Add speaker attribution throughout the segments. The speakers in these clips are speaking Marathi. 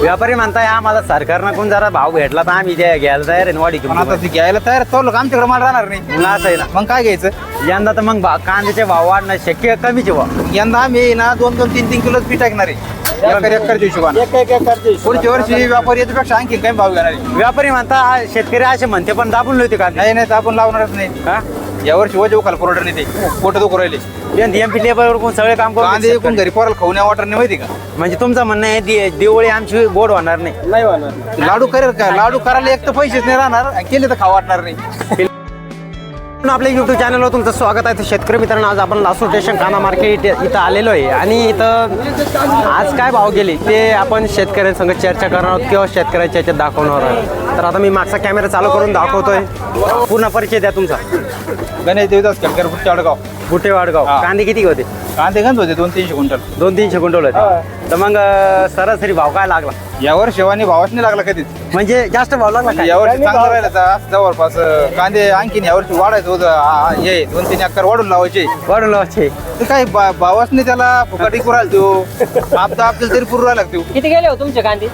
Speaker 1: व्यापारी म्हणताय आम्हाला सरकारनं कोण जरा भाव भेटला तर आम्ही ते घ्यायला तयार आहे ना वाढी
Speaker 2: पण आता ते घ्यायला तयार तो लोक आमच्याकडे माल राहणार नाही.
Speaker 1: मग असं आहे ना.
Speaker 2: मग काय घ्यायचं?
Speaker 1: यंदा तर मग भा- कांद्याचे भाव वाढणं शक्य कमीचे भाव.
Speaker 2: यंदा आम्ही ना दोन दोन तीन तीन किलो पीठ टाकणार आहे. एकर एकरच्या हिशोबाने.
Speaker 3: एक एक एकरचे
Speaker 2: पुढच्या वर्षी व्यापारी याच्यापेक्षा आणखी काही भाव घेणार आहे.
Speaker 1: व्यापारी म्हणता हा शेतकरी असे म्हणते पण दाबून होते कांदे.
Speaker 2: नाही नाही तर आपण लावणारच नाही.
Speaker 1: हा?
Speaker 2: यावर्षी वजे उखाल परवडर नाही ते पोट दुखू राहिले.
Speaker 1: एमपी लेबर कोण सगळे काम
Speaker 2: कांदे
Speaker 1: करून
Speaker 2: घरी पोराला खाऊ नाही वाटत नाही माहिती का?
Speaker 1: म्हणजे तुमचं म्हणणं आहे दि- दिवाळी आमची गोड होणार नाही.
Speaker 3: नाही होणार.
Speaker 2: लाडू करेल का? लाडू करायला एक तर पैसेच नाही राहणार. केले तर खाऊ वाटणार नाही.
Speaker 1: पण आपल्या युट्यूब चॅनलवर तुमचं स्वागत आहे. तर शेतकरी मित्रांनो आज आपण लासूर स्टेशन कांदा मार्केट इथं आलेलो आहे. आणि इथं आज काय भाव गेले ते आपण शेतकऱ्यांसंग चर्चा करणार आहोत किंवा शेतकऱ्याच्या याच्यात दाखवणार आहोत. तर आता मी मागचा कॅमेरा चालू करून दाखवतोय. पूर्ण परिचय द्या तुमचा.
Speaker 2: गणेश देवदास गाव
Speaker 1: बुटे वाडगाव.
Speaker 2: हा.
Speaker 1: कांदे किती होते?
Speaker 2: कांदे गंज होते दोन तीनशे क्विंटल.
Speaker 1: दोन तीनशे क्विंटल होते. तर मग सरासरी भाव काय लागला?
Speaker 2: यावर शेवानी भावाच नाही लागला कधीच.
Speaker 1: म्हणजे जास्त भाव लागला काय?
Speaker 2: यावर्षी चांगलं राहिलं तर असं जवळपास अं, कांदे आणखीन यावर्षी वाढायचं होतं. आ- आ- हे दोन तीन एकर वाढून लावायचे.
Speaker 1: वाढून लावायचे.
Speaker 2: ते काय बा- भावाच नाही त्याला फुकटी करू राहिला तो. आपदा आपल्याला तरी पुरू राहिला तो.
Speaker 3: किती गेले हो तुमचे कांदे?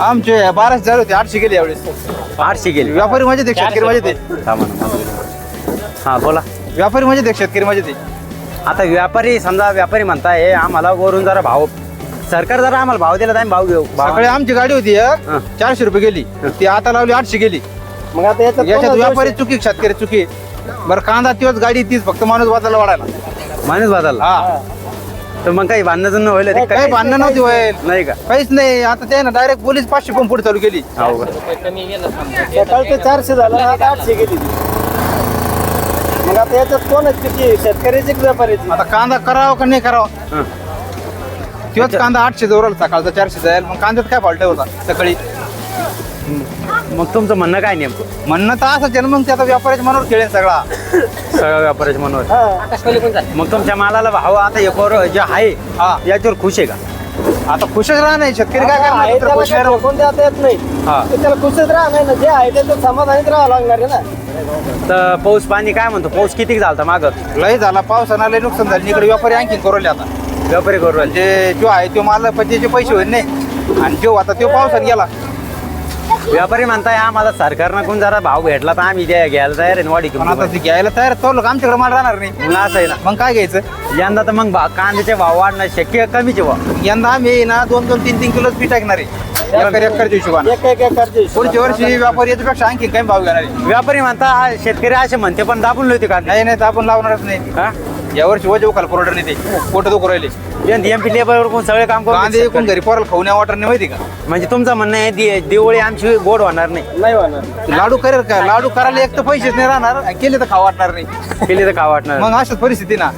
Speaker 2: आमचे बाराशे झाले होते आठशे गेले यावेळेस.
Speaker 1: आठशे गेले.
Speaker 2: व्यापारी म्हणजे ते शेतकरी म्हणजे ते
Speaker 1: थांबा ना, थांबा. हा बोला.
Speaker 2: व्यापारी म्हणजे ते शेतकरी म्हणजे ते
Speaker 1: आता व्यापारी समजा व्यापारी म्हणताय आम्हाला वरून जरा भाव सरकार जरा आम्हाला भाव दिला तर आम्ही भाव घेऊ. भाव-
Speaker 2: सकाळी आमची गाडी होती एक
Speaker 1: हा.
Speaker 2: चारशे रुपये गेली. ती आता लावली आठशे गेली.
Speaker 3: मग आता याच्यात
Speaker 2: याच्यात
Speaker 3: कोणाला
Speaker 2: व्यापारी
Speaker 3: दोष
Speaker 2: चुकी शेतकरी चुकी. बरं कांदा तीच गाडी तीच फक्त माणूस बाजारला वाढायला.
Speaker 1: माणूस बदलला?
Speaker 2: हा.
Speaker 1: तर मग काही भांडणं जुनं होईल
Speaker 2: काही भांडणं नव्हती व्हायला.
Speaker 1: नाही. का?
Speaker 2: काहीच नाही. आता ते ना डायरेक्ट पोलीस पाचशे पंप पुढे चालू केली.
Speaker 1: हो का
Speaker 3: आहे? सकाळचे चारशे झालं आता आठशे गेली. आता याच्यात कोणाची चुकी शेतकऱ्याची की व्यापाऱ्याची?
Speaker 2: आता कांदा करावा का नाही करावा. तोच कांदा आठशे जोराल सकाळचा चारशे जाईल मग कांद्यात काय फॉल्ट होता? सकाळी?
Speaker 1: मग तुमचं म्हणणं काय नेमकं?
Speaker 2: म्हणणं तर आहे ना मग ते आता व्यापाऱ्याच्या मनावर खेळेल सगळा.
Speaker 1: सगळ्या व्यापाऱ्याच्या मनावर. मग तुमच्या मालाला भाव आता एकोर जे आहे
Speaker 2: हा.
Speaker 1: याच्यावर खुश आहे का?
Speaker 2: आता खुशच राहणार शेतकरी काय
Speaker 3: आहे
Speaker 2: करणार
Speaker 3: त्याला
Speaker 2: खुश नाही
Speaker 3: काय
Speaker 2: राहू.
Speaker 3: फेकून देता येत नाही.
Speaker 1: हा.
Speaker 3: तर त्याला खुशच राहणार ना जे आहे ते तर समाधानीच राहावं लागणार आहे ना.
Speaker 1: तर पाऊस पाणी काय म्हणतो? पाऊस किती झालता माग?
Speaker 2: लय झाला पावसानं लय नुकसान झालं. इकडे व्यापारी आणखी करवले आता.
Speaker 1: व्यापारी करू राहिले.
Speaker 2: म्हणजे जो आहे तो माल पण त्याचे पैसे होईल नाही. आणि जो आता तो पावसात गेला
Speaker 1: व्यापारी म्हणताय आम्हाला सरकारनं कोण जरा भाव भेटला तर आम्ही घ्यायला तयार आहे ना वाढी
Speaker 2: पण आता ते घ्यायला तयार तो लोक आमच्याकडे माल राहणार नाही?
Speaker 1: मग असं आहे ना.
Speaker 2: मग काय घ्यायचं?
Speaker 1: यंदा तर मग भा- कांद्याचे भाव वाढणं शक्य कमीचे भाव?
Speaker 2: यंदा आम्ही ना दोन दोन तीन तीन किलो पीठ टाकणार आहे. एकर एकरच्या हिशोबाने
Speaker 3: एक एक एकरचे
Speaker 2: पुढच्या वर्षी व्यापारी याच्यापेक्षा आणखी काही भाव घेणार आहे.
Speaker 1: व्यापारी म्हणता हा शेतकरी असे म्हणते पण दाबून होते कांदे.
Speaker 2: नाही नाही तर आपण लावणारच नाही.
Speaker 1: हा?
Speaker 2: यावर्षी वजे उखाल परवडर नाही ते. पोट दुखू राहिले.
Speaker 1: एमपी लेबर कोण सगळे काम
Speaker 2: कांदे एकूण
Speaker 1: करून
Speaker 2: घरी पोराला खाऊ नाही वाटत नाही माहिती का?
Speaker 1: म्हणजे तुमचं म्हणणं आहे दि- दिवाळी आमची गोड होणार नाही.
Speaker 3: नाही होणार.
Speaker 2: लाडू करेल का? लाडू करायला एक तर पैसेच नाही राहणार. केले तर खाऊ वाटणार नाही.
Speaker 1: केली तर का वाटणार.
Speaker 2: मग अशाच परिस्थिती ना.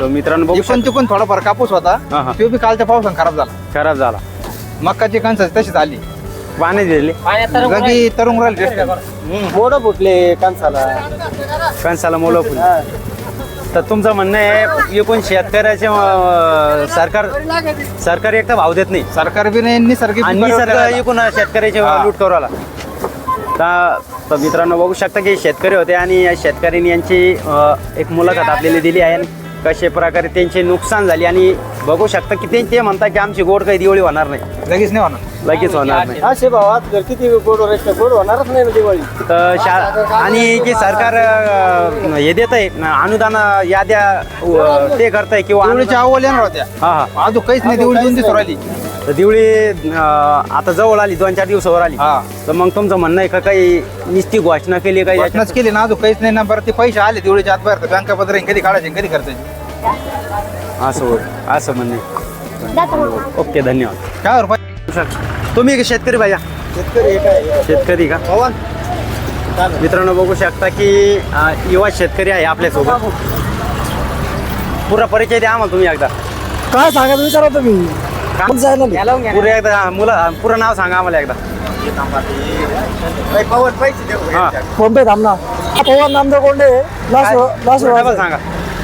Speaker 1: तो मित्रांनो बघू
Speaker 2: इकून तिकून थोडाफार कापूस होता.
Speaker 1: हा.
Speaker 2: तो बी कालच्या पावसानं खराब झाला.
Speaker 1: शकता. खराब झाला.
Speaker 2: मक्काची कणस तशीच आली.
Speaker 1: पाणी दिले
Speaker 2: जागी तरुण राहील
Speaker 3: मोड फुटले कांसाला
Speaker 1: कणसाला मोलं फुल तर तुमचं म्हणणं आहे एकूण शेतकऱ्याचे अं, सरकार सरकार एक तर भाव देत नाही.
Speaker 2: सरकार बी नाही निसर्ग
Speaker 1: आणि निसर्ग एकूण शेतकऱ्याचे
Speaker 2: हा.
Speaker 1: लूट करू आला. तर तर मित्रांनो बघू शकता की शेतकरी होते आणि या शेतकऱ्यांनी यांची अ, एक मुलाखत आपल्याला दिली आहे. आणि कशा प्रकारे त्यांचे नुकसान झाले आणि बघू शकता की ते- ते म्हणतात की आमची गोड काही दिवाळी होणार नाही.
Speaker 2: लगेच नाही होणार.
Speaker 1: लगेच होणार नाही.
Speaker 3: असे भावात जर किती गोड राहायचं गोड होणारच नाही ना दिवाळी?
Speaker 1: तर शा आणि जे सरकार अ, हे देत आहे अनुदान याद्या अ, ते करत आहे किंवा
Speaker 2: दिवळीच्या
Speaker 1: अनुदान-
Speaker 2: अव्वल येणार होत्या.
Speaker 1: हा हा.
Speaker 2: अजून काहीच नाही दिवळी दोन दिवस राहिली.
Speaker 1: तर दिवळी अ, आता जवळ आली दोन चार दिवसावर आली.
Speaker 2: हा.
Speaker 1: तर मग तुमचं म्हणणं आहे का काही निस्ती घोषणा केली काही?
Speaker 2: घोषणाच केली ना अजून काहीच नाही. ना बरं ते पैसे आले दिवळीच्या आत बाहेर बँका पत्र कधी काढायचे कधी करायचे
Speaker 1: असं असं म्हणणे ओके धन्यवाद.
Speaker 2: काय रुपये
Speaker 1: तुम्ही एक शेतकरी भाया. शेतकरी का? मित्रांनो बघू शकता की युवा शेतकरी आहे आपल्यासोबत. पुरा परिचय द्या आम्हाला तुम्ही एकदा.
Speaker 3: काय सांगा विचारा तुम्ही.
Speaker 1: का?
Speaker 3: जायला
Speaker 1: पुरे एकदा मुलं पुरं नाव सांगा आम्हाला एकदा. हा
Speaker 3: फोन पे थांब ना पवन नामदेव कोंडे लासो
Speaker 1: पुरं डबल सांगा.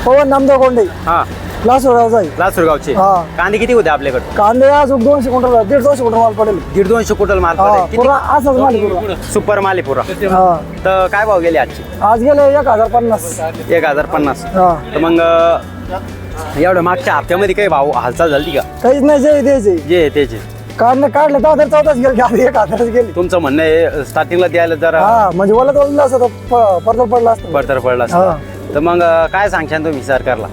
Speaker 3: पवन नामदेव कोंडे.
Speaker 1: हा.
Speaker 3: लासो जाई
Speaker 1: लासूरगावचे
Speaker 3: हा.
Speaker 1: कांदे किती होते आपल्याकडे?
Speaker 3: कांदे आज दोनशे क्विंटल दीड दोनशे क्विंटल माल पडेल.
Speaker 1: दीड दोनशे कुटल माल
Speaker 3: हा
Speaker 1: पडले.
Speaker 3: पुरा
Speaker 1: किती
Speaker 3: असंच माल आहे पुरा.
Speaker 1: सुपर माल आहे पुरा.
Speaker 3: हा.
Speaker 1: तर काय भाव गेले आजचे?
Speaker 3: आज गेले एक हजार पन्नास.
Speaker 1: एक हजार पन्नास.
Speaker 3: हा.
Speaker 1: तर मग अं, एवढं मागच्या हप्त्यामध्ये काही भाव हालचाल झाली का?
Speaker 3: काहीच नाही जे द्यायचे
Speaker 1: जे आहे त्याचे
Speaker 3: काढणे काढले दहा हजार चौदाच गेले एक हजारच गेली.
Speaker 1: तुमचं म्हणणं आहे स्टार्टिंगला द्यायला जरा
Speaker 3: हा म्हणजे ओला ओला असं परत पडला असतं.
Speaker 1: पडतर पडला
Speaker 3: हा.
Speaker 1: असता. तर मग अं, काय सांगशान तुम्ही सरकारला?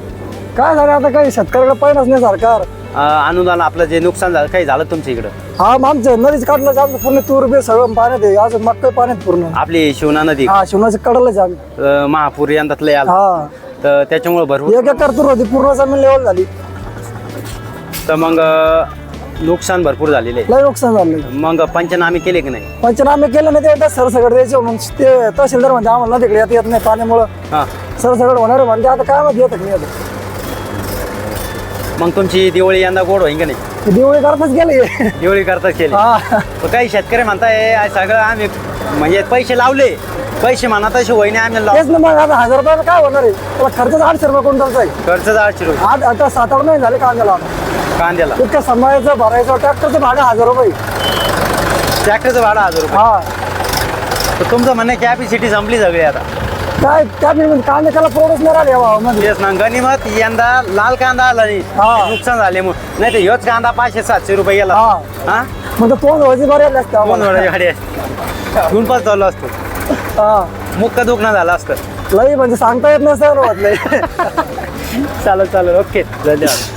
Speaker 3: काय झालं आता काही शेतकऱ्याला पाहिजेच नाही सरकार.
Speaker 1: अं, अनुदान आपलं जे नुकसान झालं काही झालं तुमच्या इकडं?
Speaker 3: हा मग आमचं नदीच काढलं आमचं पूर्ण तूर बी सगळं पाण्यात आहे. अजून मक्का पाण्यात पूर्ण.
Speaker 1: आपली शिवना नदी?
Speaker 3: हा शिवनाचं कडलंच आम्ही
Speaker 1: अं, महापूर यंदात लय आला.
Speaker 3: हा.
Speaker 1: तर त्याच्यामुळे भरपूर
Speaker 3: एक एकर तूर होती पूर्ण जमीन लेवल झाली.
Speaker 1: तर मग अं, नुकसान भरपूर झालेले
Speaker 3: लय नुकसान झालं
Speaker 1: मग पंचनामे केले की नाही?
Speaker 3: पंचनामे केले नाही ते सरसकट द्यायचे म्हणून ते तहसीलदार म्हणजे आम्हाला तिकडे येत येत नाही पाण्यामुळं.
Speaker 1: हा.
Speaker 3: सरसकट होणार म्हणजे आता काय माहिती येत नाही आता.
Speaker 1: मग तुमची दिवाळी यंदा गोड होईन का नाही?
Speaker 3: दिवाळी करताच गेले.
Speaker 1: दिवाळी करता केली
Speaker 3: हा.
Speaker 1: तर काही शेतकरी म्हणताय आज सगळं आम्ही म्हणजे पैसे लावले. पैसे म्हणा तसे होईने आम्ही लाव.
Speaker 3: तेच ना मग आता हजार रुपयाला काय होणार आहे? त्याला खर्चच आठशे रुपये क्विंटलचा आहे.
Speaker 1: खर्च आठशे रुपये.
Speaker 3: आठ आता सात आठ महिने झाले कांद्याला. आता.
Speaker 1: कांद्याला.
Speaker 3: इतकं सांभाळायचं भरायचं ट्रॅक्टरचं भाडं हजार रुपये.
Speaker 1: ट्रॅक्टरचं भाडं हजार रुपये.
Speaker 3: हा.
Speaker 1: तर तुमचं म्हणणं कॅपॅसिटी संपली सगळी आता.
Speaker 3: काय त्या म्हणजे कांदे त्याला प्रोडक्ट नाही राहिले भावामध्ये
Speaker 1: तेच ना गनिमत यंदा लाल कांदा आला नाही.
Speaker 3: हा.
Speaker 1: नुकसान झाले मग. नाही तर ह्योच कांदा पाचशे सातशे रुपये गेला.
Speaker 3: हा.
Speaker 1: हा?
Speaker 3: म्हणजे तोंड व्हायची बरे आले असते
Speaker 1: कोण
Speaker 3: आम्हाला.
Speaker 1: गाडी आहे. घेऊन पाच चाललो असतो.
Speaker 3: हा.
Speaker 1: मुक्का दुखणं झालं असतं.
Speaker 3: लई म्हणजे सांगता येत नाही सर नाही
Speaker 1: चालेल चालेल. ओके. धन्यवाद.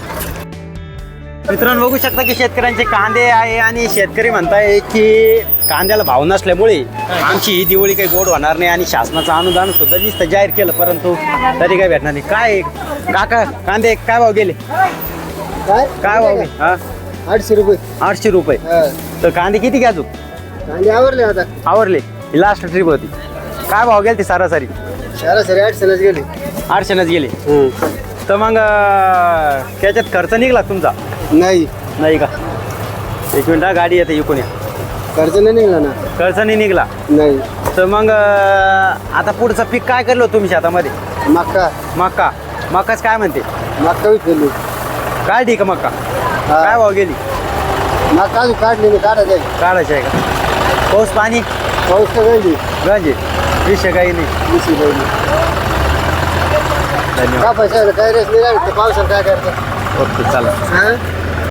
Speaker 1: मित्रांनो बघू शकता की शेतकऱ्यांचे कांदे आहे आणि शेतकरी म्हणताय की कांद्याला भाव नसल्यामुळे आमची ही दिवाळी काही गोड होणार नाही आणि शासनाचं अनुदान सुद्धा नुसतं जाहीर केलं परंतु तरी काय भेटणार नाही. काय काका कांदे काय भाव गेले?
Speaker 3: काय?
Speaker 1: काय भाव गेले? हा?
Speaker 3: आठशे रुपये.
Speaker 1: आठशे रुपये. तर कांदे किती घ्या तू
Speaker 3: कांदे आवरले आता.
Speaker 1: आवरले. ही लास्ट ट्रिप होती. काय भाव गेले ते सरासरी?
Speaker 3: सरासरी आठशेलाच गेले.
Speaker 1: आठशेनच गेले. तर मग त्याच्यात खर्च निघला तुमचा?
Speaker 3: नाही.
Speaker 1: नाही का? एक मिनिट हा, गाडी येते इकून या.
Speaker 3: खर्च नाही निघला ना?
Speaker 1: खर्च नाही निघला?
Speaker 3: नाही.
Speaker 1: तर मग अं, आता पुढचं पीक काय करलो तुम्ही शेतामध्ये?
Speaker 3: मक्का
Speaker 1: मक्का मक्काच काय म्हणते?
Speaker 3: मक्का विकली.
Speaker 1: काय ठीक आहे मक्का काय भाव गेली?
Speaker 3: मक्का काढली नाही काढा जाईल.
Speaker 1: काढायची आहे का? पाऊस पाणी?
Speaker 3: पाऊस तर गळली
Speaker 1: गंजे विषय काही नाही.
Speaker 3: वीस गळली
Speaker 1: धन्यवाद.
Speaker 3: का पैसा काय रेस नाही लागली पावसाला काय करतात?
Speaker 1: ओके चला.
Speaker 3: हा?